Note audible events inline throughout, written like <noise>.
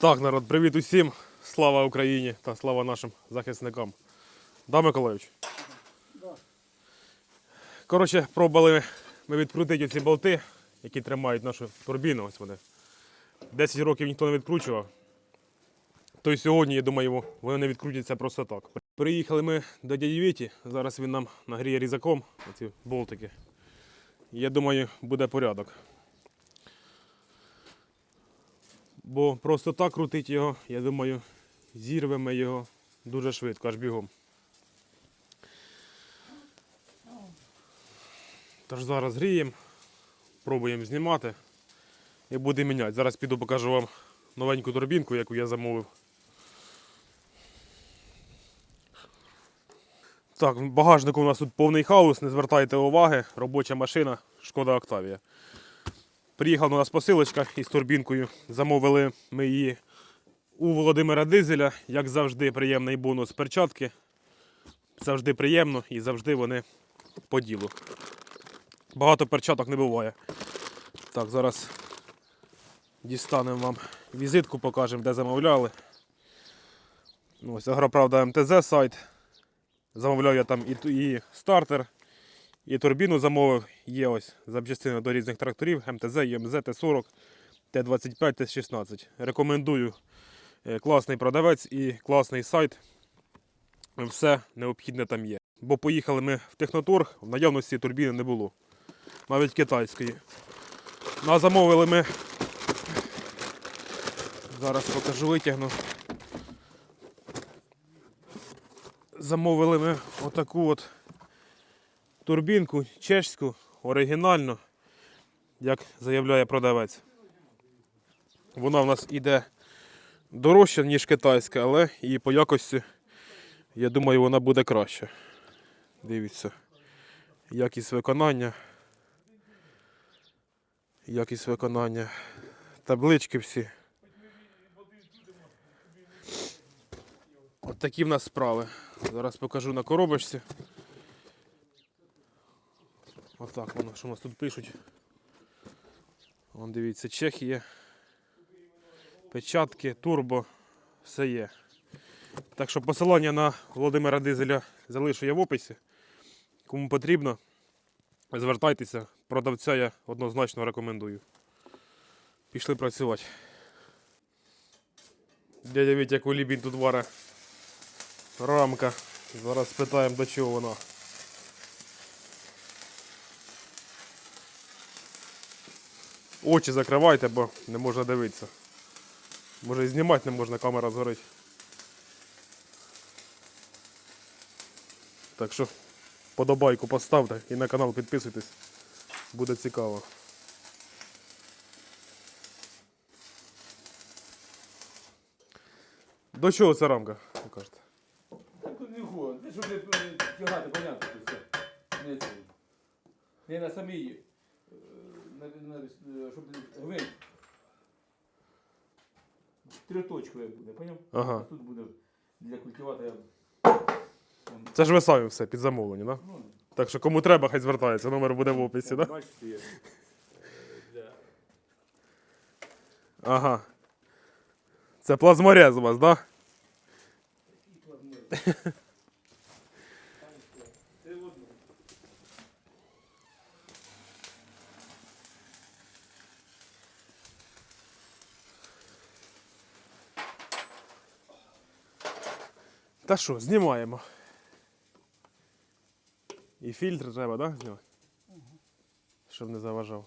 Так, народ, привіт усім. Слава Україні та слава нашим захисникам. Да, Миколаївич? Коротше, пробували ми відкрутити ці болти, які тримають нашу турбіну. Ось вони. 10 років ніхто не відкручував. То й сьогодні, я думаю, вони не відкрутяться просто так. Приїхали ми до дяді Віті, зараз він нам нагріє різаком оці болтики. Я думаю, буде порядок. Бо просто так крутить його, я думаю, зірвемо його дуже швидко, аж бігом. Тож зараз гріємо, пробуємо знімати і будемо міняти. Зараз піду покажу вам новеньку турбінку, яку я замовив. Так, в багажнику у нас тут повний хаос, не звертайте уваги, робоча машина, шкода Октавія. Приїхала у нас посилочка із турбінкою. Замовили ми її у Володимира Дизеля. Як завжди, приємний бонус перчатки. Завжди приємно і завжди вони по ділу. Багато перчаток не буває. Так, зараз дістанемо вам візитку, покажемо, де замовляли. Ну, Ось Агроправда МТЗ сайт. Замовляв я там і, і стартер, і турбіну замовив. Є ось запчастини до різних тракторів МТЗ, ЮМЗ, Т40, Т25, Т16. Рекомендую. Е, Класний продавець і класний сайт. Все необхідне там є. Бо поїхали ми в Техноторг, в наявності турбіни не було. Навіть китайської. Ну, а замовили ми. Зараз покажу, витягну. Замовили ми отаку от турбінку чешську, оригінальну, як заявляє продавець. Вона в нас іде дорожча, ніж китайська, але і по якості, я думаю, вона буде краще. Дивіться, якість виконання. Якість виконання. Таблички всі. От такі в нас справи. Зараз покажу на коробочці. Отак воно, що у нас тут пишуть. Вон дивіться, Чехія. Печатки, турбо, все є. Так що посилання на Володимира Дизеля залишу я в описі. Кому потрібно, звертайтеся. Продавця я однозначно рекомендую. Пішли працювати. Дядя Вітя Кулібін тут варе рамка. Зараз спитаємо до чого вона. Очі закривайте, бо не можна дивитися. Може і знімати не можна, камера згорить. Так що подобайку поставте і на канал підписуйтесь. Буде цікаво. До чого ця рамка, ви кажете? Тут ходить. Ти щоб тягати, понятно, що це. Не. Не на самій, щоб не гвинт. Триточкове буде, поняв? Ага. Тут буде для культиватора. Це ж ви самі все під замовлення, да? Ну, Так що кому треба, хай звертається, номер буде в описі, да? Бачите, є. <laughs> Ага. Це плазморез у вас, да? Це <laughs> Та що, знімаємо. І фільтр треба, да, знімати? Щоб не заважав.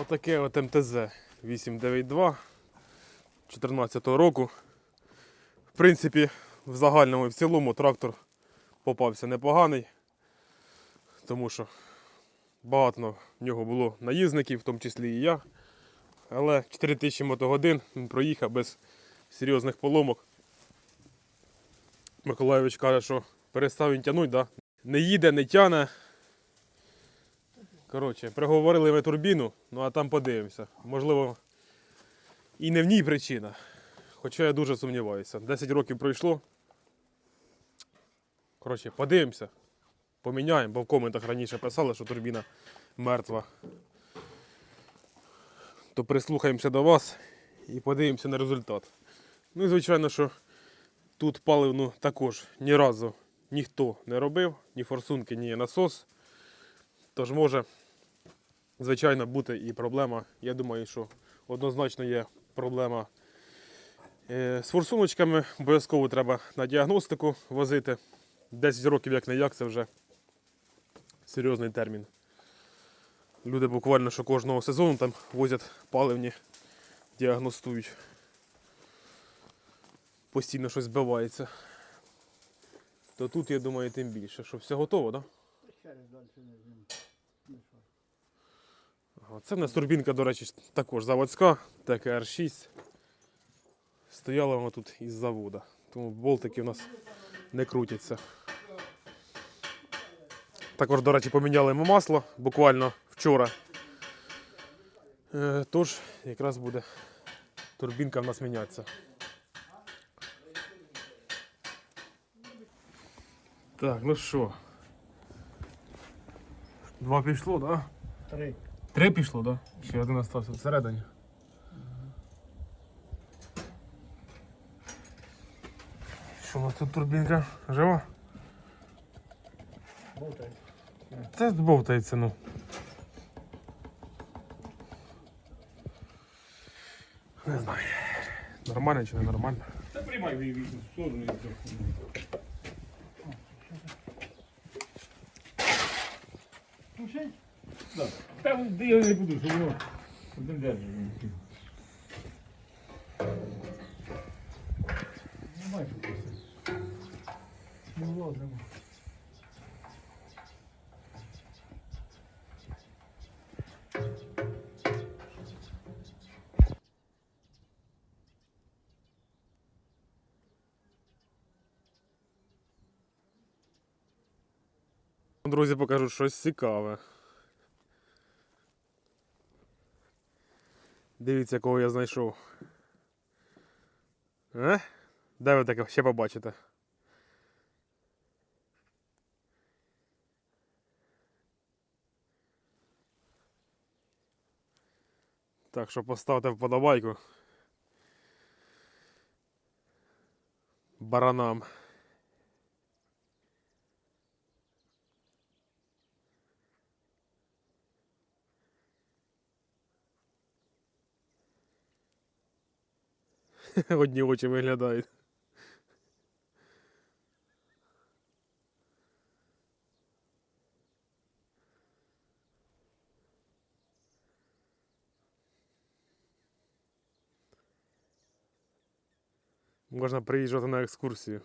Отаке от МТЗ 892 14 року. В принципі, в загальному і в цілому трактор попався непоганий, тому що багато в нього було наїзників, в тому числі і я. Але 4000 мотогодин він проїхав без серйозних поломок. Миколайович каже, що перестав він тягнути, да? не їде, не тяне. Коротше, приговорили ми турбіну, ну а там подивимося. Можливо, і не в ній причина. Хоча я дуже сумніваюся. 10 років пройшло. Коротше, подивимося. Поміняємо, бо в коментах раніше писали, що турбіна мертва. то прислухаємося до вас і подивимося на результат. Ну і звичайно, що тут паливну також ні разу ніхто не робив, ні форсунки, ні насос. Тож може, звичайно, бути і проблема. Я думаю, що однозначно є проблема е, з форсуночками. Обов'язково треба на діагностику возити. 10 років як не як, це вже серйозний термін. Люди буквально що кожного сезону там возять паливні, діагностують. Постійно щось збивається. То тут, я думаю, тим більше, що все готово, так? Да? Це в нас турбінка, до речі, також заводська, ТКР-6. Стояла вона тут із заводу. Тому болтики в нас не крутяться. Також, до речі, поміняли ми масло буквально вчора. Е, Тож, якраз буде турбінка в нас мінятися. Так, ну що. Два пішло, так? Да? Три. Три пішло, так? Да? Ще один остався всередині. Що у нас тут турбінка? Жива? Болтай. Це бовтається, ну. Не знаю. Нормально чи не нормально? Та приймай в сторону і. Да. Там я не буду, що воно один держить. Немає що пустити. Не влазимо. Друзі, покажу щось цікаве. Дивіться, кого я знайшов. Е? Де ви таке ще побачите? Так що поставте вподобайку. Баранам. <laughs> Одні очі виглядають. Можна приїжджати на екскурсію.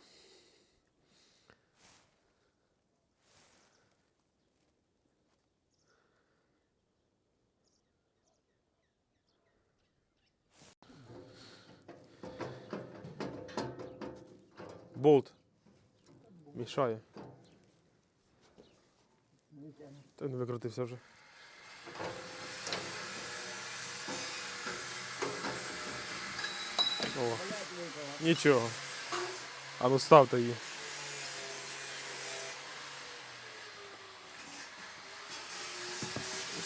Болт. Мішає. Та не викрутився вже. О, нічого. А ну ставте її.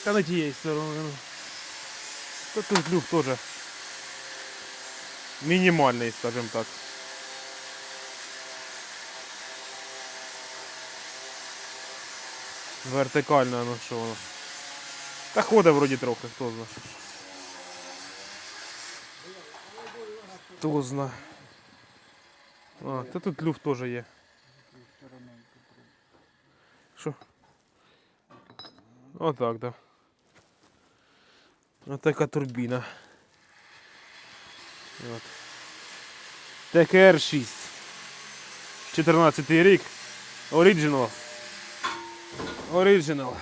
Та не тієї сторони. ну. Та тут люк теж мінімальний, скажімо так. Вертикально, ну що воно. Та ходить вроді трохи, хто знає. Хто знає. А, та тут люфт теж є. Що? Отак, да. Ось така турбіна. От. ТКР-6. 14 рік. Оригінал. Оригінал.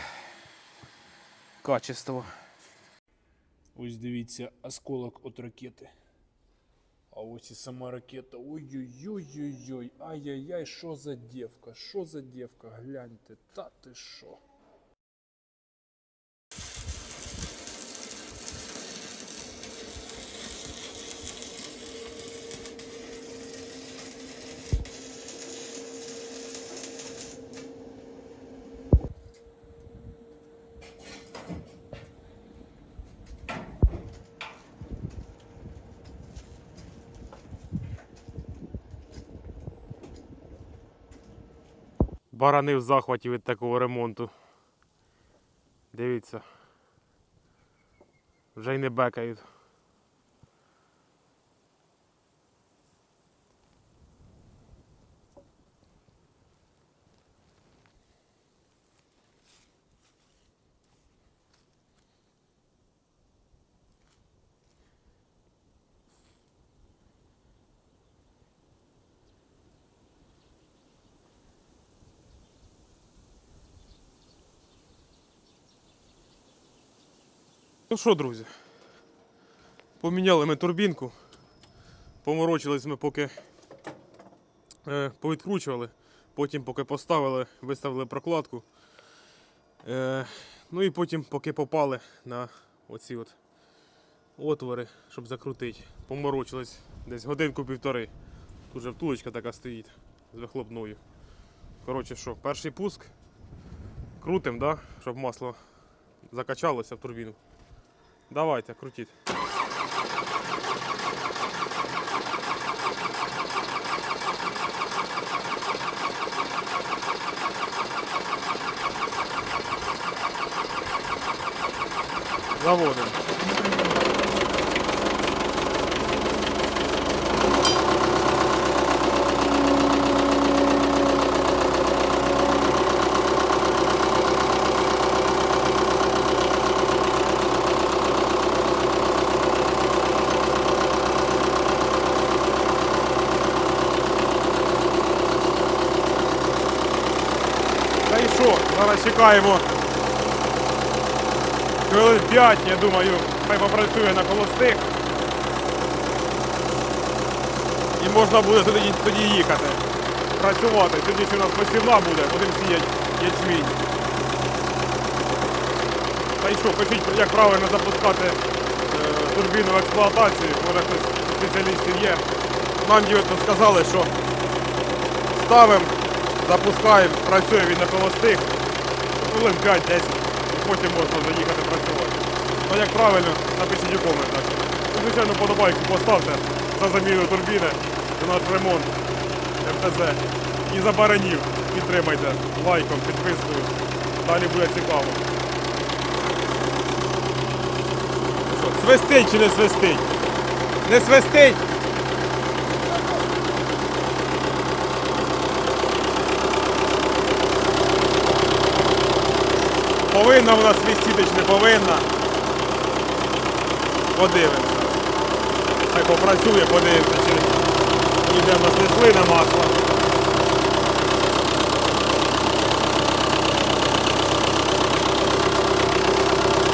Качество. Ось дивіться, осколок от ракети. А ось і сама ракета. Ой-ой-ой-ой-ой. Ай-яй-яй, що за дівка? Що за дівка? Гляньте, та ти що? Барани в захваті від такого ремонту. Дивіться. Вже й не бекають. Ну що, друзі, поміняли ми турбінку. Поморочились ми поки е, повідкручували, потім поки поставили, виставили прокладку. Е, ну і потім поки попали на оці от отвори, щоб закрутити. Поморочились десь годинку-півтори. Тут же втулочка така стоїть з вихлопною. Коротше що, перший пуск. Крутим, да? щоб масло закачалося в турбіну. Давайте, крутіть. Заводимо. Чекаємо. Хвилин 5, я думаю, хай попрацює на холостих. І можна буде тоді, тоді їхати. Працювати. Тоді ще у нас посівна буде, будемо сіяти ячмінь. Та й що, пишіть, як правильно запускати е, турбіну в експлуатацію, може хтось спеціалістів є. Нам дівчата сказали, що ставимо, запускаємо, працює він на холостих, хвилин 5-10, і потім можна вже їхати працювати. Ну як правильно, напишіть у коментах. Ну, звичайно, подобайку поставте за заміну турбіни, за наш ремонт МТЗ. І за баранів підтримайте лайком, підпискою. Далі буде цікаво. Свистить чи не свистить? Не свистить! Повинна вона свистіти чи не повинна. Подивимося. Хай попрацює, подивимося, чи йде в нас не на масло.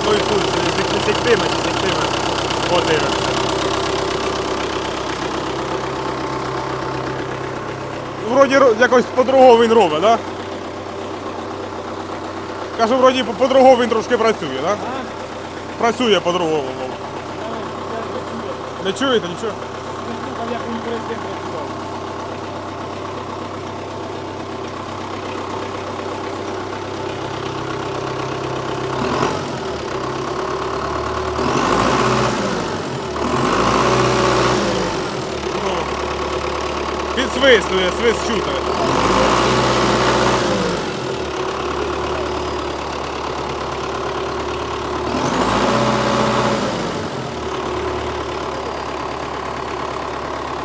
Ну і тут чи сіктиме, чи сіктиме. Подивимося. Вроді якось по-другому він робить, так? Да? Кажу, вроді по- по-другому він трошки працює, так? Працює по-другому. Не чуєте нічого? як він перед тим працював. Ну, підсвистує, свист чути.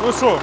Ну що?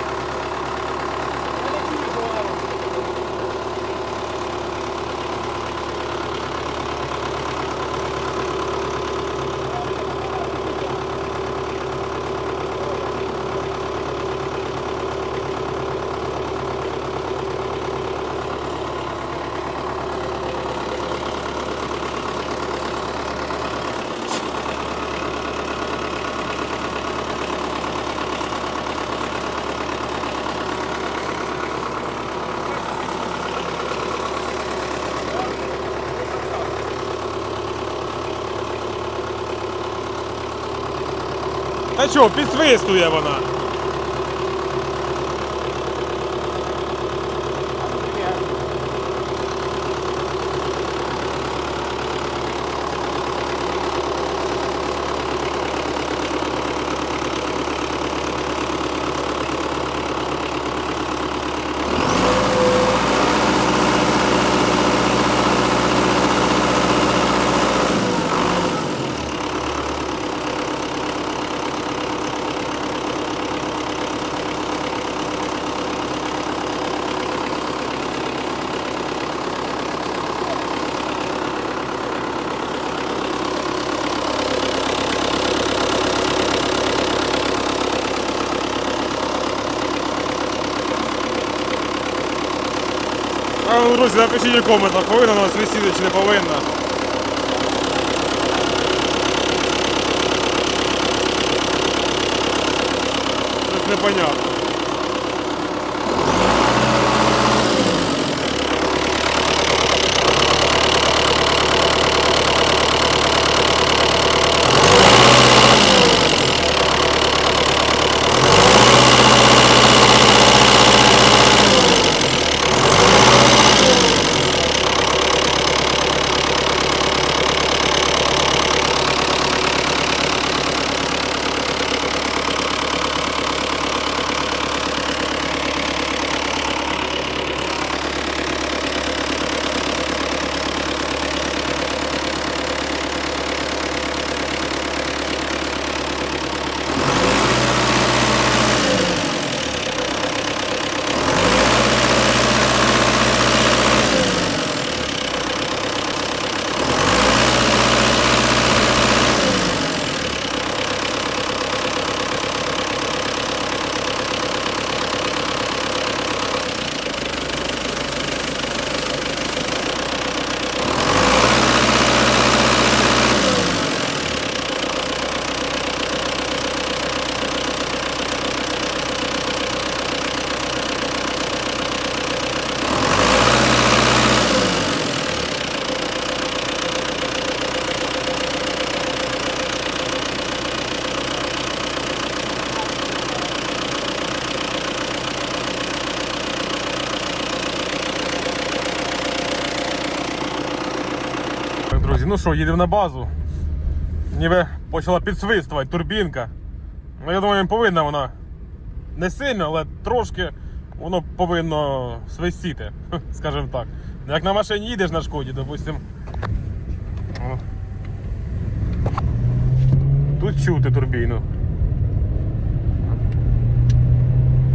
Та що, підсвистує вона. Друзі, напишіть у коментах, повинна у нас висіти чи не повинна. Непонятно. Так, друзі, ну що, їдемо на базу. Ніби почала підсвистувати турбінка. Ну, я думаю, повинна вона не сильно, але трошки воно повинно свистіти, <laughs> скажімо так. Як на машині їдеш на шкоді, допустим. О. Тут чути турбіну.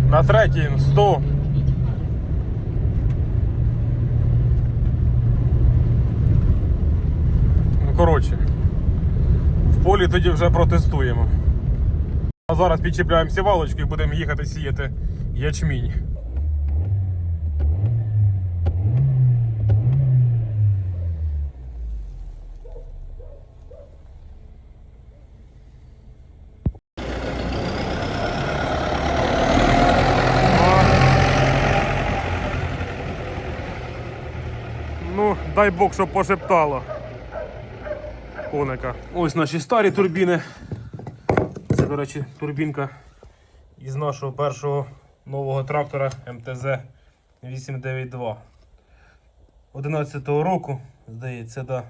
На третій 100. Ну, коротше, в полі тоді вже протестуємо. А зараз підчіпляємо сівалочку і будемо їхати сіяти ячмінь. Ну, дай Бог, щоб пошептало коника. Ось наші старі турбіни. Це, до речі, турбінка із нашого першого нового трактора МТЗ 892. 11-го року, здається, да.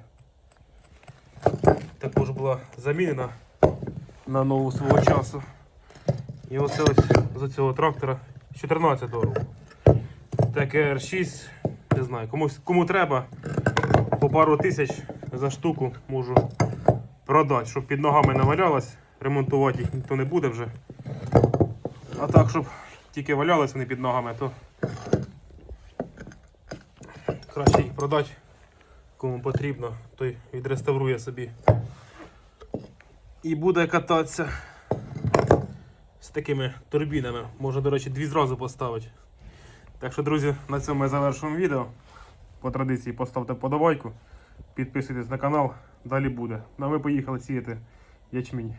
Також була замінена на нову свого часу. І оце ось з цього трактора 14-го року. ТКР-6, не знаю, комусь, кому треба, по пару тисяч за штуку можу продати, щоб під ногами не валялось, ремонтувати їх ніхто не буде вже. А так, щоб тільки валялись вони під ногами, то краще їх продати, кому потрібно, той відреставрує собі. І буде кататися з такими турбінами. Можна, до речі, дві зразу поставити. Так що, друзі, на цьому ми завершуємо відео. По традиції поставте подобайку, підписуйтесь на канал, далі буде. Ну а ми поїхали сіяти ячмінь.